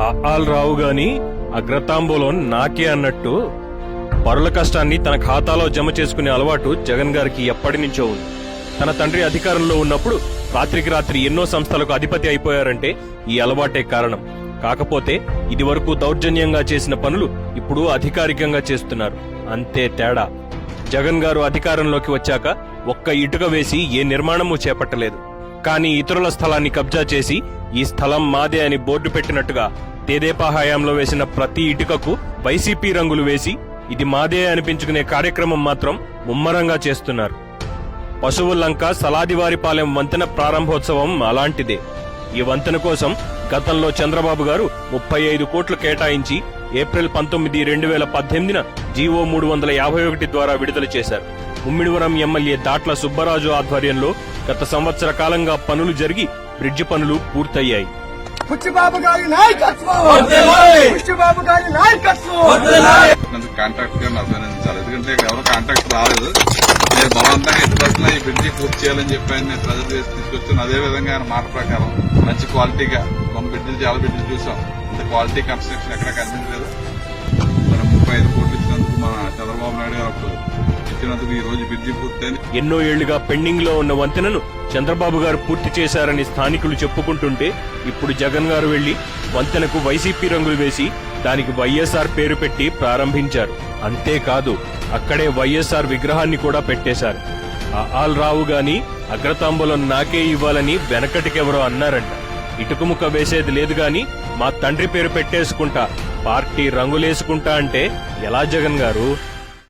All రావు గాని అగ్రతాంబూలం నాకే అన్నట్టు పరుల కష్టాన్ని తన ఖాతాలో జమ చేసుకునే అలవాటు జగన్ గారికి ఎప్పటి నుంచో ఉంది. తన తండ్రి అధికారంలో ఉన్నప్పుడు రాత్రికి రాత్రి ఎన్నో సంస్థలకు అధిపతి అయిపోయారంటే ఈ అలవాటే కారణం. కాకపోతే ఇదివరకు దౌర్జన్యంగా చేసిన పనులు ఇప్పుడు అధికారికంగా చేస్తున్నారు. అంతే తేడా. జగన్ గారు అధికారంలోకి వచ్చాక ఒక్క ఇటుక వేసి ఏ నిర్మాణము చేపట్టలేదు. కానీ ఇతరుల స్థలాన్ని కబ్జా చేసి ఈ స్థలం మాదే అని బోర్డు పెట్టినట్టుగా తెదేపా హయాంలో వేసిన ప్రతి ఇటుకకు వైసీపీ రంగులు వేసి ఇది మాదే అనిపించుకునే కార్యక్రమం మాత్రం ముమ్మరంగా చేస్తున్నారు. పశువుల్లంక సలాదివారిపాలెం వంతెన ప్రారంభోత్సవం అలాంటిదే. ఈ వంతెన కోసం గతంలో చంద్రబాబు గారు ముప్పై ఐదు కోట్లు కేటాయించి ఏప్రిల్ పంతొమ్మిది రెండు వేల పద్దెనిమిదిన జీవో మూడు వందల యాభై ఒకటి ద్వారా విడుదల చేశారు. ముమ్మిడివరం ఎమ్మెల్యే దాట్ల సుబ్బరాజు ఆధ్వర్యంలో గత సంవత్సర కాలంగా పనులు జరిగి బ్రిడ్జి పనులు పూర్తయ్యాయి. పుచ్చిబాబు గారి నాయకత్వం! పుచ్చిబాబు గారి నాయకత్వం! నన్ను కాంట్రాక్ట్గా అభినందించాలి ఎందుకంటే ఎవరు కాంట్రాక్ట్ రాలేదు. నేను బలవంతంగా ఎట్టి పరిస్థితుల్లో ఈ బ్రిడ్జి పూర్తి చేయాలని చెప్పి ఆయన నేను ప్రజలు చేసి తీసుకొచ్చాను. అదే విధంగా ఆయన మాట ప్రకారం మంచి క్వాలిటీగా మన చాలా చూసాం. ఇంత క్వాలిటీ కన్స్ట్రక్షన్ ఎక్కడ కనిపించలేదు. మనం ముప్పై ఐదు కోట్లు ఇచ్చినందుకు ఈ రోజు బ్రిడ్జి పూర్తయింది. ఎన్నో ఏళ్ళుగా పెండింగ్లో ఉన్న వంతెనను చంద్రబాబు గారు పూర్తి చేశారని స్థానికులు చెప్పుకుంటుంటే ఇప్పుడు జగన్ గారు వెళ్ళి వంతెనకు వైసీపీ రంగులు వేసి దానికి వైఎస్ఆర్ పేరు పెట్టి ప్రారంభించారు. అంతేకాదు అక్కడే వైఎస్ఆర్ విగ్రహాన్ని కూడా పెట్టేశారు. ఆ ఆల్ రావు గాని అగ్రతాంబూలం నాకే ఇవ్వాలని వెనకటికెవరో అన్నారంట. ఇటుకుముక్క వేసేది లేదు గాని మా తండ్రి పేరు పెట్టేసుకుంటా పార్టీ రంగులేసుకుంటా అంటే ఎలా జగన్ గారు?